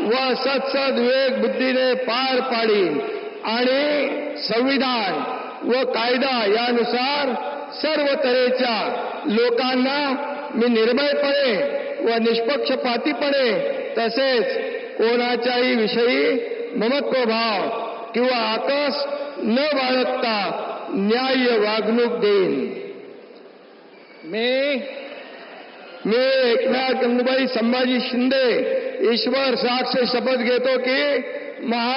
व सत्सद विवेक बुद्धीने पार पाडीन आणि संविधान व कायदा यानुसार सर्व तऱ्हेच्या लोकांना मी निर्भयपणे व निष्पक्षपातीपणे तसेच कोणाच्याही विषयी ममत्व भाव किंवा आकस न बाळगता न्याय वागणूक देईन. मी मी एकनाथ गंगूबाई संभाजी शिंदे ईश्वर साक्ष शपथ घेतो की महा